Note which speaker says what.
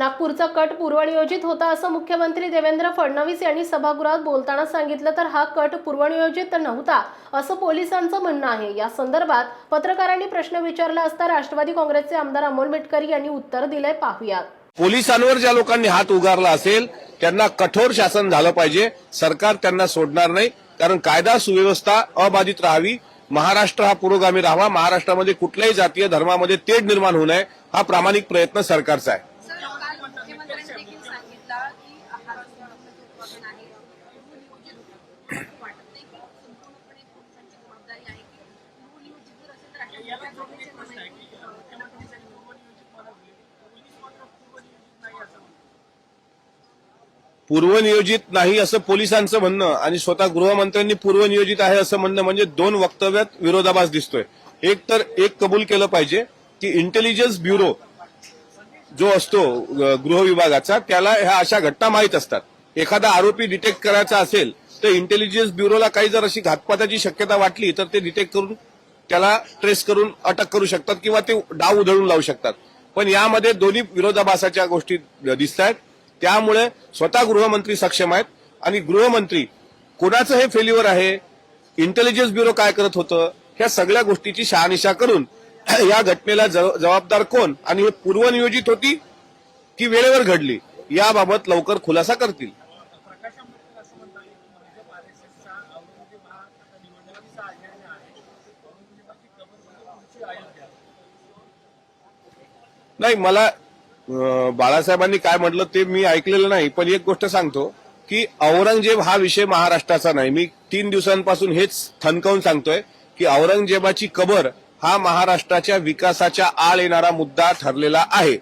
Speaker 1: नागपूरचा कट पूर्वनियोजित होता असं मुख्यमंत्री देवेंद्र फडणवीस यांनी सभागृहात बोलताना सांगितलं तर हा कट पूर्वनियोजित नव्हता असं पोलिसांचं म्हणणं आहे. या संदर्भात पत्रकारांनी प्रश्न विचारला असता राष्ट्रवादी काँग्रेसचे आमदार अमोल मिटकरी यांनी उत्तर दिलंय. पाहूया
Speaker 2: पोलिसांवर ज्या लोकांनी हात उगारला असेल त्यांना कठोर शासन झालं पाहिजे. सरकार त्यांना सोडणार नाही कारण कायदा सुव्यवस्था अबाधित राहावी. महाराष्ट्र हा पुरोगामी राहावा. महाराष्ट्रामध्ये कुठल्याही जातीय धर्मामध्ये तेढ निर्माण होऊ नये हा प्रामाणिक प्रयत्न सरकारचा आहे.
Speaker 3: पूर्वनियोजित नाही
Speaker 2: असं पोलिसांचं म्हणणं आणि स्वतः गृहमंत्र्यांनी पूर्वनियोजित आहे असं म्हणणं म्हणजे दोन वक्तव्यात विरोधाभास दिसतोय. एक तर एक कबूल केलं पाहिजे की इंटेलिजन्स ब्युरो जो असतो गृह विभागाचा त्याला ह्या अशा घटना माहीत असतात. एखादा आरोपी डिटेक्ट करायचा असेल तर इंटेलिजन्स ब्युरोला काही जर अशी घातपाताची शक्यता वाटली तर ते डिटेक्ट करून त्याला ट्रेस करून अटक करू शकतात किंवा ते डाव उधळून लावू शकतात. पण यामध्ये दोन्ही विरोधाभासाच्या गोष्टी दिसत आहेत त्यामुळे स्वतः गृहमंत्री सक्षम आहेत. आणि गृहमंत्री कोणाचं हे फेल्युअर आहे? इंटेलिजन्स ब्युरो काय करत होतं? ह्या सगळ्या गोष्टीची शहानिशा करून या घटनेला जबाबदार कोण? आणि हे पूर्वनियोजित होती की वेळेवर घडली? याबाबत लवकर खुलासा करतील. नाही मला बाळासाहेबांनी काय म्हटलं ते मी ऐकलेलं नाही पण एक गोष्ट सांगतो की औरंगजेब हा विषय महाराष्ट्राचा नाही. मी तीन दिवसांपासून हेच थनकावून सांगतोय की औरंगजेबाची कबर हा महाराष्ट्राच्या विकासाच्या आळ येणारा मुद्दा ठरलेला आहे.